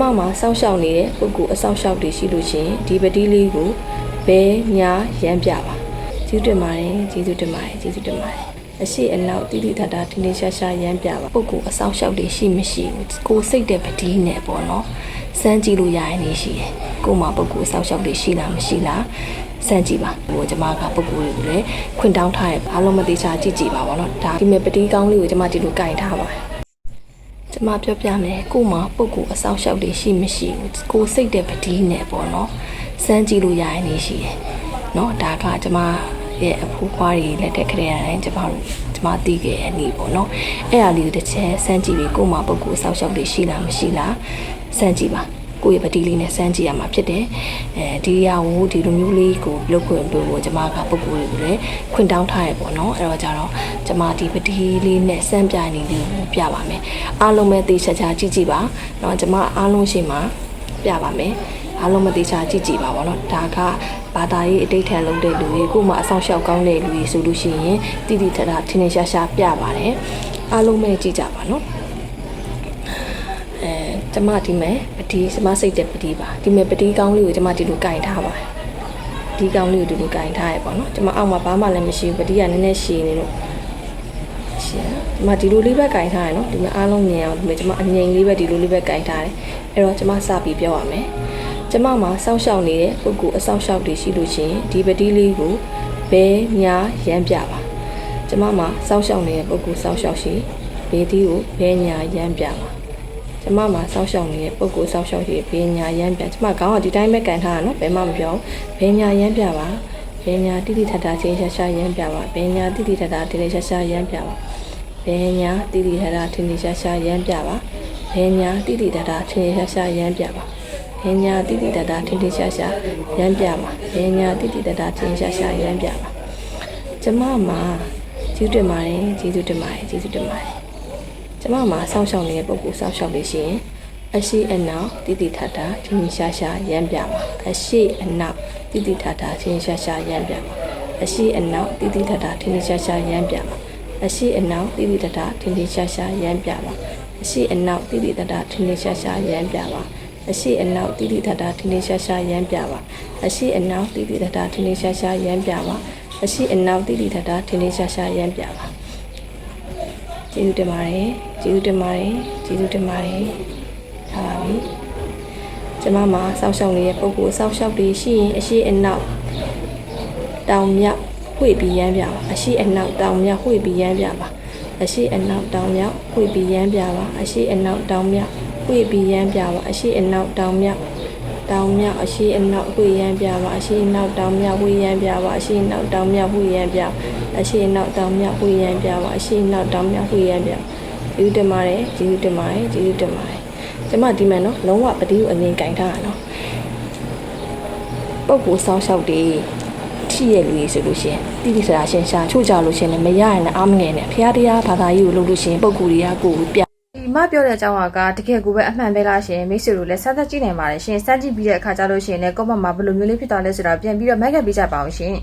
မမှာစောင့်ရှောက်နေတဲ့ပုဂ္ဂိုလ်အဆောင်ရှောက်တွေရှိလို့ရှရင်ဒီပတိလေးကိုဘဲညာရမ်းပြပါကျေးဇူးတင်ပါတယ်ကျေးဇူးတင်ပါတယ်ကျေးဇူးတင်ပါတယ်အရှိအနောက်တိတိတတ်တာထင်းထင်းရှားရှားရမ်းပြပါပုဂ္ဂိုလ်အဆောင်ရှောက်တွေရှိမရှိဘူးကိုယ်စိတ်တဲ့ပတိနဲ့ပေါ့နော်စမ်းကြည့်လို့ရရင်နေရှိတယ်ကိုယ်မှာပုဂ္ဂိုလ်အဆောင်ရှောက်တွေရှိလားမရှိလားစမ်းကြည့်ပါဟိုကျွန်မကပုဂ္ဂိုလ်တွေကိုလည်းခွင့်တောင်းထားရအားလုံးမသေးချာကြည့်ကြည့်ပါဘောနော်ဒါဒီမဲ့ပတိကောင်းလေးကိုကျွန်မဒီလိုကင်ထားပါတယ် ကျမပြောပြမယ်ကို့မှာပုပ်ကိုအဆောက်ရှောက်တွေရှိမရှိကိုစိတ်တဲ့ပတိနဲ့ပေါ့နော်စမ်းကြည့်လို့ရရင်နေရှိတယ်နော်ဒါကကျမရဲ့အဖိုးဖွားတွေလက်ထက်ခရေတိုင်းကျမတို့ကျမသိခဲ့ရနေပေါ့နော်အဲ့အရာလေးတစ်ချက်စမ်းကြည့်ပြီးကို့မှာပုပ်ကိုအဆောက်ရှောက်တွေရှိလားမရှိလားစမ်းကြည့်ပါ ကိုယ့်ရဲ့ပတိလေးနဲ့စမ်းကြည့်ရမှာဖြစ်တယ်အဲဒီအရာကိုဒီလိုမျိုးလေးကိုလုပ်ခွင့်တို့ကိုကျမကပုဂ္ဂိုလ်တွေကိုလည်းခွင့်တောင်းထားရပေါ့နော်အဲ့တော့ကြတော့ကျမဒီပတိလေးနဲ့စမ်းပြနေလေးကိုပြပါမယ်အားလုံးပဲသေချာချာကြည့်ကြည့်ပါเนาะကျမအားလုံးရှိမှပြပါမယ်အားလုံးမသေချာကြည့်ကြည့်ပါဘောနော်ဒါကဘာသာရေးအတိတ်ထန်လုံးတဲ့လူတွေကိုမှအဆောင်ရှောက်ကောင်းတဲ့လူတွေဆိုလို့ရှိရင်တိတိထထထင်းထင်းရှားရှားပြပါတယ်အားလုံးပဲကြည့်ကြပါနော် အဲ ကျမဒီမဲ့ပတိကျမစိတ်တဲ့ပတိပါဒီမဲ့ပတိကောင်းလေးကိုကျမဒီလိုကင်ထားပါဒီကောင်းလေးကိုဒီလိုကင်ထားရပေါ့နော်ကျမအောက်မှာဘာမှလည်းမရှိဘူးပတိကနည်းနည်းရှည်နေလို့ရှည်ကျမဒီလိုလေးပဲကင်ထားရနော်ဒီမဲ့အားလုံးမြင်အောင်ဒီမဲ့ကျမအငြိမ်လေးပဲဒီလိုလေးပဲကင်ထားတယ်အဲ့တော့ကျမစပြီးပြောရမယ်ကျမမှာစောင့်ရှောက်နေတဲ့ပုဂ္ဂိုလ်အဆောင်ရှောက်တွေရှိလို့ရှိရင်ဒီပတိလေးကိုဘဲညာရမ်းပြပါကျမမှာစောင့်ရှောက်နေတဲ့ပုဂ္ဂိုလ်စောင့်ရှောက်ရှိဘေးဒီကိုဘဲညာရမ်းပြပါ ကျမမှာစောက်ရှောက်နေတဲ့ပုံကိုစောက်ရှောက်ရှိဘေးညာရမ်းပြကျမခေါင်းကဒီတိုင်းပဲကန်ထားတာနော်ဘယ်မှမပြောဘူးဘေးညာရမ်းပြပါဘေးညာတိတိထထချင်းရှာရှာရမ်းပြပါဘေးညာတိတိထထတင်းတင်းရှာရှာရမ်းပြပါဘေးညာတိတိထထတင်းတင်းရှာရှာရမ်းပြပါဘေးညာတိတိထထတင်းတင်းရှာရှာရမ်းပြပါဘေးညာတိတိထထတင်းတင်းရှာရှာရမ်းပြပါဘေးညာတိတိထထတင်းတင်းရှာရှာရမ်းပြပါကျမမှာကျေးဇူးတင်ပါတယ်ကျေးဇူးတင်ပါတယ်ကျေးဇူးတင်ပါတယ်ကျ မမှာစောင့်ရှောက်နေတဲ့ပုံကိုစောင့်ရှောက်လို့ရှိရင်အရှိအနောက်တိတိထထချင်းရှာရှာရမ်းပြပါအရှိအနောက်တိတိထထချင်းရှာရှာရမ်းပြပါအရှိအနောက်တိတိထထချင်းရှာရှာရမ်းပြပါအရှိအနောက်တိတိတတထင်းထင်းရှားရှားရမ်းပြပါအရှိအနောက်တိတိတတထင်းထင်းရှားရှားရမ်းပြပါအရှိအနောက်တိတိတတထင်းထင်းရှားရှားရမ်းပြပါအရှိအနောက်တိတိတတထင်းထင်းရှားရှားရမ်းပြပါအရှိအနောက်တိတိတတထင်းထင်းရှားရှားရမ်းပြပါကျေးဇူးတင်ပါတယ် ကျေးဇူးတင်ပါတယ်ကျေးဇူးတင်ပါတယ်ထားပါပြီကျမမှာစောက်ရှောက်နေတဲ့ပုံကိုစောက်ရှောက်တွေရှိရင်အရှိအနောက်တောင်မြောက်ဝှေ့ပြီးရမ်းပြပါအရှိအနောက်တောင်မြောက်ဝှေ့ပြီးရမ်းပြပါအရှိအနောက်တောင်မြောက်ဝှေ့ပြီးရမ်းပြပါအရှိအနောက်တောင်မြောက်ဝှေ့ပြီးရမ်းပြပါအရှိအနောက်တောင်မြောက်တောင်မြောက်အရှိအနောက်ဝှေ့ရမ်းပြပါအရှိအနောက်တောင်မြောက်ဝှေ့ရမ်းပြပါအရှိအနောက်တောင်မြောက်ဝှေ့ရမ်းပြပါအရှိအနောက်တောင်မြောက်ဝှေ့ရမ်းပြပါအရှိအနောက်တောင်မြောက်ဝှေ့ရမ်းပြပါ ကျေးဇူးတင်ပါတယ်ကျေးဇူးတင်ပါတယ်ကျေးဇူးတင်ပါတယ်ကျမဒီမှာနော်လုံးဝပတိကိုအငင်ကင်ထားတာနော်ပုပ်ကိုစောင်းလျှောက်တွေထိရဲ့လူကြီးဆိုလို့ရှိရင်တိတိကျကျရှင်းရှာချို့ကြလို့ရှိရင်လည်းမရရင်လည်းအားမငယ်နဲ့ဖရားတရားဘာသာရေးကိုလုပ်လို့ရှိရင်ပုပ်ကူတွေကကိုယ်ကိုပြဒီမပြောတဲ့အကြောင်းကတကယ်ကိုပဲအမှန်ပဲလားရှင်မိတ်ဆွေတို့လည်းစမ်းသပ်ကြည့်နိုင်ပါတယ်ရှင်စမ်းကြည့်ပြီးတဲ့အခါကျလို့ရှိရင်လည်းကောမန့်မှာဘယ်လိုမျိုးလေးဖြစ်သွားလဲဆိုတာပြန်ပြီးတော့မိုက်ကပ်ပေးကြပါအောင်ရှင်